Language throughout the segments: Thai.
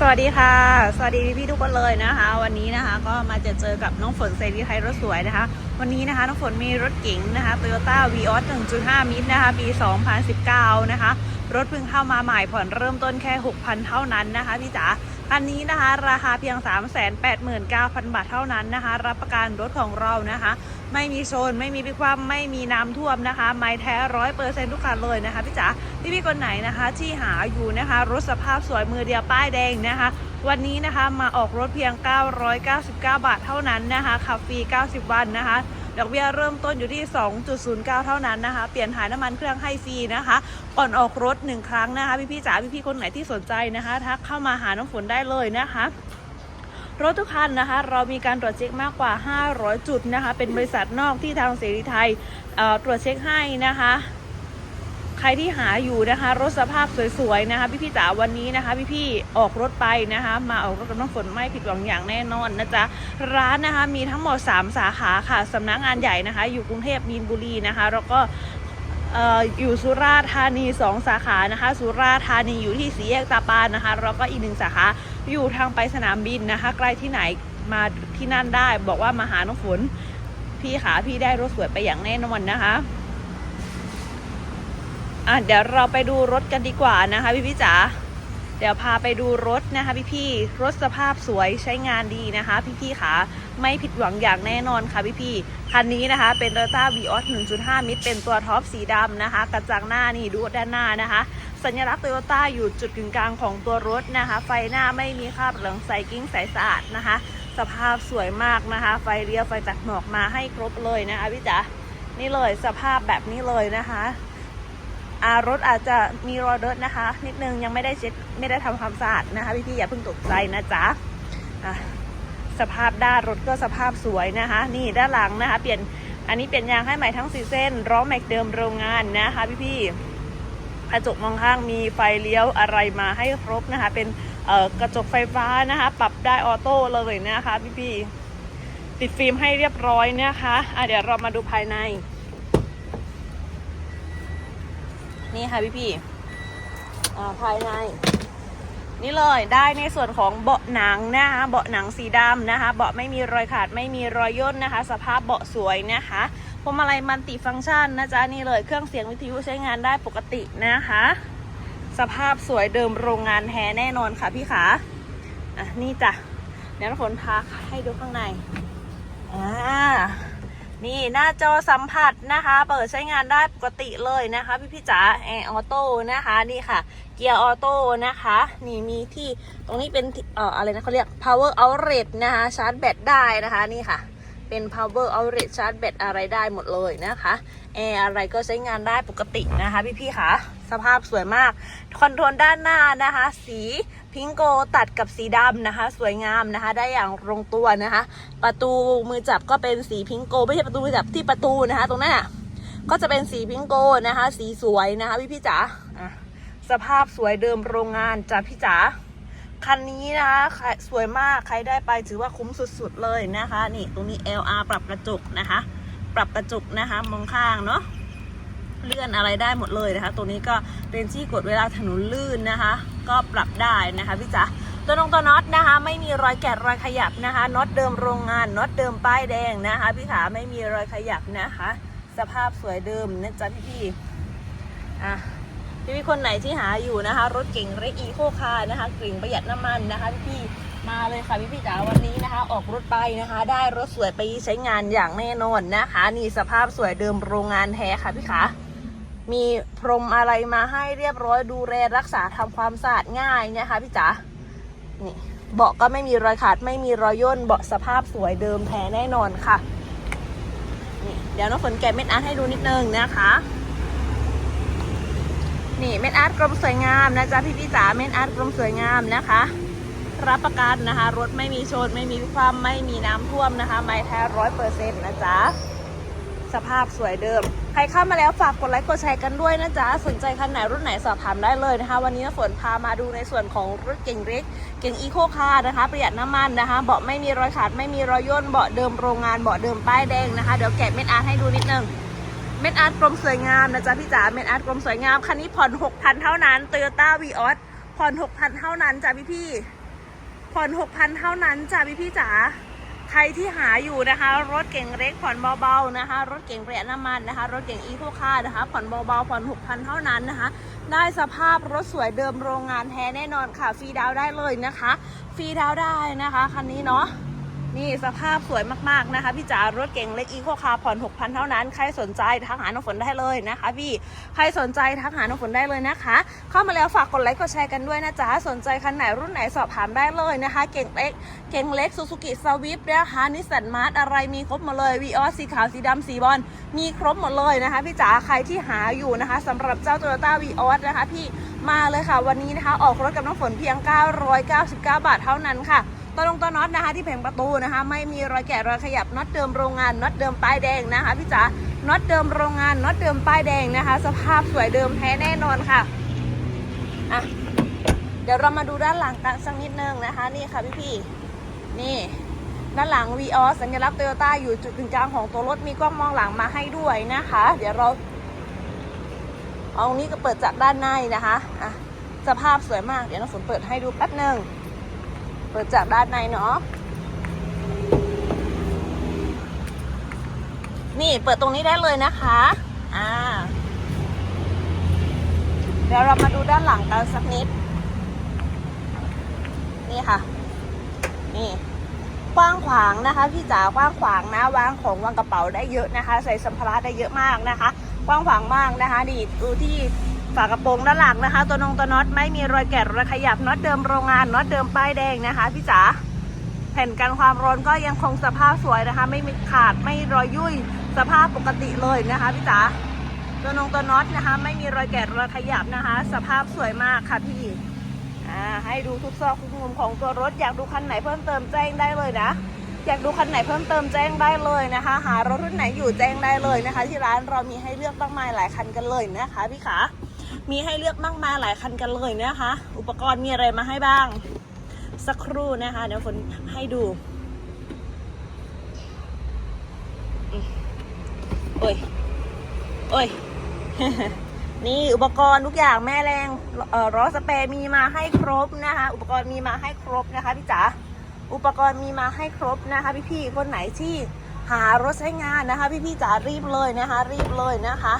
สวัสดีค่ะ สวัสดีพี่ๆทุกคนเลยนะคะ วันนี้นะคะก็มาเจอเจอกับน้องฝนเซรีไทยรถสวยนะคะ วันนี้นะคะน้องฝนมีรถเก๋งนะคะ Toyota v ีออส1.5 มิตรนะคะ ปี 2019 นะคะ รถเพิ่งเข้ามาใหม่ผ่อนเริ่มต้นแค่ 6,000 เท่านั้นนะคะพี่จ๋า คันนี้นะคะราคาเพียง 389,000 บาทเท่านั้นนะคะ รับประกันรถของเรานะคะ ไม่มีโซนไม่มีพิความไม่มีน้ำท่วมนะคะ ไม้แท้ร้อยเปอร์เซ็นต์ทุกคันเลยนะคะพี่จ๋าพี่พี่คนไหนนะคะที่หาอยู่นะคะรถสภาพสวยมือเดียวป้ายแดงนะคะวันนี้นะคะมาออกรถเพียง 999 บาทเท่านั้นนะคะขับฟรี 90 วันนะคะ ดอกเบี้ยเริ่มต้นอยู่ที่ 2.09 เท่านั้นนะคะ เปลี่ยนถ่ายน้ำมันเครื่องให้ฟรีนะคะก่อนออกรถ 1 ครั้งนะคะ พี่ๆจ๋าพี่ๆคนไหนที่สนใจนะคะทักเข้ามาหาน้ำฝนได้เลยนะคะรถทุกคันนะคะ เรามีการตรวจเช็คมากกว่า 500 จุดนะคะ เป็นบริษัทนอกที่ทางเสรีไทยตรวจเช็คให้นะคะ ใครที่หาอยู่นะคะ รถสภาพสวยๆนะคะพี่ๆจ๋าวันนี้นะคะ พี่ๆออกรถไปนะคะ มาออกรถกับน้องฝนไม่ผิดหวังอย่างแน่นอนนะจ๊ะร้านนะคะมีทั้งหมด 3 สาขาค่ะสำนักงานใหญ่นะคะ อยู่กรุงเทพมีนบุรีนะคะ แล้วก็เอ่ออยู่สุราษฎร์ธานี 2 สาขานะคะ สุราษฎร์ธานีอยู่ที่สีแยกตาปานนะคะแล้วก็อีกหนึ่งสาขาอยู่ทางไปสนามบินนะคะใกล้ที่ไหนมาที่นั่นได้ บอกว่ามาหาน้องฝน พี่ขาพี่ได้รถสวยไปอย่างแน่นอนนะคะ อะเดี๋ยวเราไปดูรถกันดีกว่านะคะพี่พี่จ๋าเดี๋ยวพาไปดูรถนะคะพี่พี่รถสภาพสวยใช้งานดีนะคะ พี่พี่ขาไม่ผิดหวังอย่างแน่นอนค่ะพี่พี่คันนี้นะคะเป็น Toyota Vios 1.5 มิตรเป็นตัวท็อปสีดำนะคะ กระจังหน้านี่ดูด้านหน้านะคะ สัญลักษณ์ Toyota อยู่จุดกึ่งกลางของตัวรถนะคะ ไฟหน้าไม่มีคราบเหลืองใสกิ้งใสสะอาดนะคะ สภาพสวยมากนะคะ ไฟเลี้ยวไฟตัดหมอกมาให้ครบเลยนะคะพี่จ๋านี่เลยสภาพแบบนี้เลยนะคะ รถอาจจะมีรอยเดินนะคะ นิดนึงยังไม่ได้เช็ดไม่ได้ทำความสะอาดนะคะพี่ๆอย่าเพิ่งตกใจนะจ๊ะสภาพด้านรถก็สภาพสวยนะคะ นี่ด้านหลังนะคะ เปลี่ยนอันนี้เปลี่ยนยางให้ใหม่ทั้งสี่เส้นล้อแม็กเดิมโรงงานนะคะ พี่ๆกระจกมองข้างมีไฟเลี้ยวอะไรมาให้ครบนะคะ เป็นกระจกไฟฟ้านะคะ ปรับได้ออโต้เลยนะคะ พี่ๆติดฟิล์มให้เรียบร้อยนะคะอะเดี๋ยวเรามาดูภายใน นี่ค่ะพี่พี่ภายใน นี่เลยได้ในส่วนของเบาะหนังนะคะเบาะหนังสีดำนะคะ เบาะไม่มีรอยขาดไม่มีรอยย่นนะคะ สภาพเบาะสวยนะคะพวงมาลัยมันติฟังก์ชันนะจ๊ะนี่เลยเครื่องเสียงวิทยุใช้งานได้ปกตินะคะ สภาพสวยเดิมโรงงานแท้แน่นอนค่ะพี่ขาอะนี่จ้ะเดี๋ยวฝนพาให้ดูข้างในอ่า นี่หน้าจอสัมผัสนะคะ เปิดใช้งานได้ปกติเลยนะคะ พี่พี่จ๋าแอร์ออโต้นะคะนี่ค่ะ เกียร์ออโต้นะคะ นี่มีที่ตรงนี้เป็นเอ่ออะไรนะเขาเรียก power outlet นะคะ ชาร์จแบตได้นะคะนี่ค่ะ เป็น power outlet ชาร์จแบตอะไรได้หมดเลยนะคะแอร์อะไรก็ใช้งานได้ปกตินะคะพี่ๆค่ะ สภาพสวยมาก คอนโทรลด้านหน้านะคะ สีพิงโกตัดกับสีดำนะคะ สวยงามนะคะ ได้อย่างลงตัวนะคะ ประตูมือจับก็เป็นสีพิงโก ไม่ใช่ประตูมือจับที่ประตูนะคะ ตรงนั้นอะก็จะเป็นสีพิงโกนะคะ สีสวยนะคะพี่พี่ๆจ๋าสภาพสวยเดิมโรงงานจ้ะพี่จ๋า คันนี้นะคะสวยมากใครได้ไปถือว่าคุ้มสุดๆเลยนะคะ นี่ตรงนี้ LR ปรับกระจกนะคะ ปรับกระจกนะคะมองข้างเนาะเลื่อนอะไรได้หมดเลยนะคะ ตัวนี้ก็เป็นที่กดเวลาถนนลื่นนะคะ ก็ปรับได้นะคะพี่จ๋าตัวนงตัวน็อตนะคะ ไม่มีรอยแกะรอยขยับนะคะน็อตเดิมโรงงานน็อตเดิมป้ายแดงนะคะพี่ขาไม่มีรอยขยับนะคะ สภาพสวยเดิมนะจ๊ะพี่พี่อะ พี่พี่คนไหนที่หาอยู่นะคะ รถเก่งเรอีโคคาร์นะคะกลิ่งประหยัดน้ำมันนะคะพี่มาเลยค่ะพี่พี่จ๋าวันนี้นะคะ ออกรถไปนะคะ ได้รถสวยไปใช้งานอย่างแน่นอนนะคะ นี่สภาพสวยเดิมโรงงานแท้ค่ะพี่ขามีพรมอะไรมาให้เรียบร้อยดูแลรักษาทำความสะอาดง่ายนะคะพี่จ๋านี่เบาะก็ไม่มีรอยขาดไม่มีรอยย่นเบาะสภาพสวยเดิมแท้แน่นอนค่ะนี่เดี๋ยวน้องฝนแกะเม็ดอาร์ตให้ดูนิดนึงนะคะ นี่เม็ดอาร์ตกลมสวยงามนะจ๊ะพี่พี่จ๋าเม็ดอาร์ตกลมสวยงามนะคะ รับประกันนะคะ รถไม่มีชนไม่มีความไม่มีน้ำท่วมนะคะ ไม้แท้ร้อยเปอร์เซ็นต์นะจ๊ะสภาพสวยเดิม ใครเข้ามาแล้วฝากกดไลค์กดแชร์กันด้วยนะจ๊ะ สนใจคันไหนรุ่นไหนสอบถามได้เลยนะคะ วันนี้ฝนพามาดูในส่วนของรถเก่งเล็ก เก่งอีโคคาร์นะคะ ประหยัดน้ำมันนะคะ เบาะไม่มีรอยขาดไม่มีรอยย่น เบาะเดิมโรงงาน เบาะเดิมป้ายแดงนะคะ เดี๋ยวแกะเม็ดอาร์ตให้ดูนิดนึง เม็ดอาร์ตกลมสวยงามนะจ๊ะพี่จ๋าเม็ดอาร์ตกลมสวยงามคันนี้ผ่อน6,000เท่านั้น Toyota v ีออสผ่อน6,000เท่านั้นจ้ะพี่พี่ผ่อน6,000เท่านั้นจ้ะพี่พี่จ๋าใครที่หาอยู่นะคะ รถเก่งเล็กผ่อนเบาๆนะคะ รถเก่งประหยัดน้ำมันนะคะ รถเก่งอีโคคาร์นะคะ ผ่อนเบาๆผ่อน6,000เท่านั้นนะคะ ได้สภาพรถสวยเดิมโรงงานแท้แน่นอนค่ะฟรีดาวได้เลยนะคะฟรีดาวได้นะคะคันนี้เนาะ นี่สภาพสวยมากๆนะคะ พี่จ๋ารถเก่งเล็กอีโคคาร์ผ่อน6,000 เท่านั้น ใครสนใจทักหาน้องฝนได้เลยนะคะพี่ ใครสนใจทักหาน้องฝนได้เลยนะคะ เข้ามาแล้วฝากกดไลค์กดแชร์กันด้วยนะจ๊ะ สนใจคันไหนรุ่นไหนสอบถามได้เลยนะคะ เก่งเล็ก เก่งเล็กซูซูกิสวิฟนะคะนิสสันมาร์อะไรมีครบหมดเลยวีออสสีขาวสีดำสีบอลมีครบหมดเลยนะคะพี่จ๋าใครที่หาอยู่นะคะสำหรับเจ้า Toyota v ีออสนะคะพี่มาเลยค่ะวันนี้นะคะ ออกรถกับน้องฝนเพียง 999 บาทเท่านั้นค่ะ ตัวลงตัวน็อตนะคะที่แผงประตูนะคะ ไม่มีรอยแกะรอยขยับน็อตเดิมโรงงานน็อตเดิมป้ายแดงนะคะพี่จ๋าน็อตเดิมโรงงานน็อตเดิมป้ายแดงนะคะ สภาพสวยเดิมแท้แน่นอนค่ะอะเดี๋ยวเรามาดูด้านหลังกันสักนิดนึงนะคะ นี่ค่ะพี่พี่นี่ด้านหลัง v ีออสัญลักษณ์โตโยต้าอยู่จุดกึ่งกลางของตัวรถมีกล้องมองหลังมาให้ด้วยนะคะ เดี๋ยวเราเอาตรงนี้ก็เปิดจากด้านในนะคะอะสภาพสวยมากเดี๋ยวน้องฝนเปิดให้ดูแป๊บหนึ่ง เปิดจากด้านในเนาะ นี่เปิดตรงนี้ได้เลยนะคะ อ่า เดี๋ยวเรามาดูด้านหลังกันสักนิด นี่ค่ะ นี่กว้างขวางนะคะพี่จ๋ากว้างขวางนะวางของวางกระเป๋าได้เยอะนะคะ ใส่สัมภาระได้เยอะมากนะคะ กว้างขวางมากนะคะนี่ดูที่ ฝากระโปรงด้านหลังนะคะ ตัวนงตัวน็อตไม่มีรอยแกะรอยขยับน็อตเดิมโรงงานน็อตเดิมป้ายแดงนะคะพี่จ๋าแผ่นกันความร้อนก็ยังคงสภาพสวยนะคะ ไม่มีขาดไม่รอยยุ่ยสภาพปกติเลยนะคะพี่จ๋าตัวนงตัวน็อตนะคะ ไม่มีรอยแกะรอยขยับนะคะ สภาพสวยมากค่ะพี่อ่าให้ดูทุกซอกทุกมุมของตัวรถอยากดูคันไหนเพิ่มเติมแจ้งได้เลยนะอยากดูคันไหนเพิ่มเติมแจ้งได้เลยนะคะ หารถรุ่นไหนอยู่แจ้งได้เลยนะคะ ที่ร้านเรามีให้เลือกมากมายหลายคันกันเลยนะคะพี่ขา มีให้เลือกมากมายหลายคันกันเลยนะคะ อุปกรณ์มีอะไรมาให้บ้าง สักครู่นะคะ เดี๋ยวฝนให้ดูโอ้ยโอ้ยนี่อุปกรณ์ทุกอย่างแม่แรงเอ่อล้อสเปรย์มีมาให้ครบนะคะ อุปกรณ์มีมาให้ครบนะคะพี่จ๋าอุปกรณ์มีมาให้ครบนะคะ พี่ๆคนไหนที่หารถใช้งานนะคะ พี่ๆจ๋ารีบเลยนะคะ รีบเลยนะคะ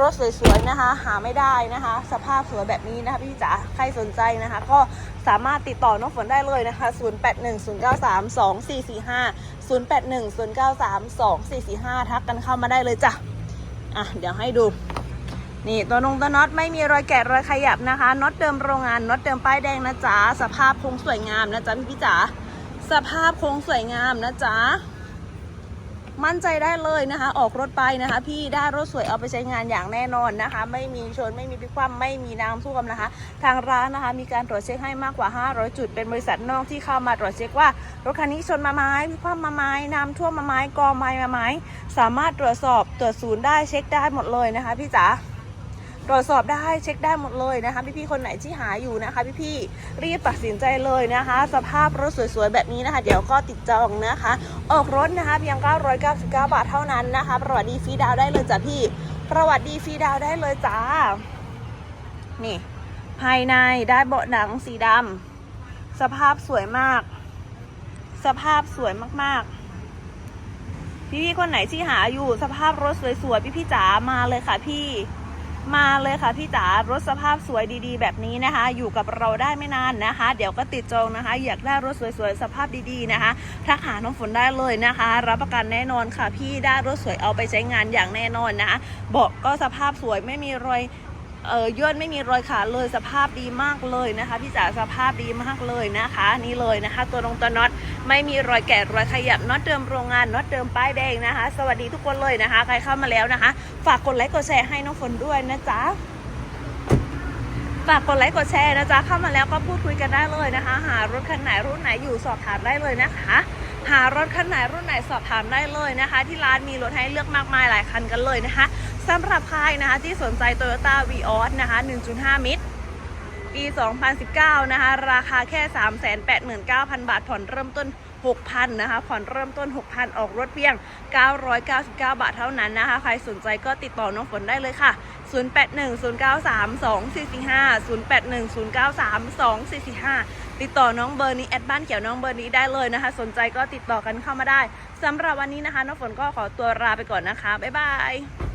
รถสวยๆนะคะ หาไม่ได้นะคะ สภาพสวยแบบนี้นะคะพี่จ๋าใครสนใจนะคะ ก็สามารถติดต่อน้องฝนได้เลยนะคะ 0810932445 0810932445 ทักกันเข้ามาได้เลยจ้ะอะเดี๋ยวให้ดู นี่ตัวนงตัวน็อตไม่มีรอยแกะรอยขยับนะคะน็อตเดิมโรงงานน็อตเดิมป้ายแดงนะจ๊ะสภาพคงสวยงามนะจ๊ะพี่พี่จ๋าสภาพคงสวยงามนะจ๊ะ มั่นใจได้เลยนะคะ ออกรถไปนะคะ พี่ได้รถสวยเอาไปใช้งานอย่างแน่นอนนะคะ ไม่มีชนไม่มีพิกความไม่มีน้ำท่วมนะคะ ทางร้านนะคะ มีการตรวจเช็คให้มากกว่า 500 จุด เป็นบริษัทนอกที่เข้ามาตรวจเช็คว่ารถคันนี้ชนมาไม้พิกความมาไม้น้ำท่วมมาไม้กองไม้มาไม้สามารถตรวจสอบตรวจศูนย์ได้เช็คได้หมดเลยนะคะ พี่จ๋า ตรวจสอบได้เช็คได้หมดเลยนะคะ พี่ๆคนไหนที่หาอยู่นะคะ พี่ๆรีบตัดสินใจเลยนะคะ สภาพรถสวยๆแบบนี้นะคะ เดี๋ยวก็ติดจองนะคะ ออกรถนะคะเพียง 999 บาทเท่านั้นนะคะ ประวัติดีฟรีดาวได้เลยจ้ะพี่ ประวัติดีฟรีดาวได้เลยจ้า นี่ ภายในได้เบาะหนังสีดำสภาพสวยมาก สภาพสวยมากๆพี่ๆคนไหนที่หาอยู่สภาพรถสวยๆ พี่ๆจ๋ามาเลยค่ะพี่ มาเลยค่ะพี่จ๋ารถสภาพสวยดีๆ แบบนี้นะคะ อยู่กับเราได้ไม่นานนะคะ เดี๋ยวก็ติดจองนะคะ อยากได้รถสวยๆสภาพดีๆนะคะทักหาน้องฝนได้เลยนะคะ รับประกันแน่นอนค่ะ พี่ได้รถสวยเอาไปใช้งานอย่างแน่นอนนะคะเบาะก็สภาพสวยไม่มีรอย เออย่นไม่มีรอยขาดเลยสภาพดีมากเลยนะคะพี่จ๋าสภาพดีมากเลยนะคะ นี่เลยนะคะ ตัวตรงตัวน็อตไม่มีรอยแกะรอยขยับน็อตเดิมโรงงานน็อตเดิมป้ายแดงนะคะ สวัสดีทุกคนเลยนะคะ ใครเข้ามาแล้วนะคะ ฝากกดไลค์กดแชร์ให้น้องฝนด้วยนะจ๊ะฝากกดไลค์กดแชร์นะจ๊ะเข้ามาแล้วก็พูดคุยกันได้เลยนะคะ หารถคันไหนรุ่นไหนอยู่สอบถามได้เลยนะคะหารถคันไหนรุ่นไหนสอบถามได้เลยนะคะ ที่ร้านมีรถให้เลือกมากมายหลายคันกันเลยนะคะ สำหรับใครนะคะที่สนใจ Toyota v ีออสนะคะ 1.5 มิตร ปี 2019 นะคะ ราคาแค่ 389,000 บาท ผ่อนเริ่มต้น 6,000 นะคะ ผ่อนเริ่มต้น 6,000 ออกรถเพียง 999 บาทเท่านั้นนะคะ ใครสนใจก็ติดต่อน้องฝนได้เลยค่ะ 0810932445 0810932445 ติดต่อน้องเบอร์นี้แอดบ้านเขียวน้องเบอร์นี้ได้เลยนะคะ สนใจก็ติดต่อกันเข้ามาได้สำหรับวันนี้นะคะ น้องฝนก็ขอตัวลาไปก่อนนะคะ บ๊ายบาย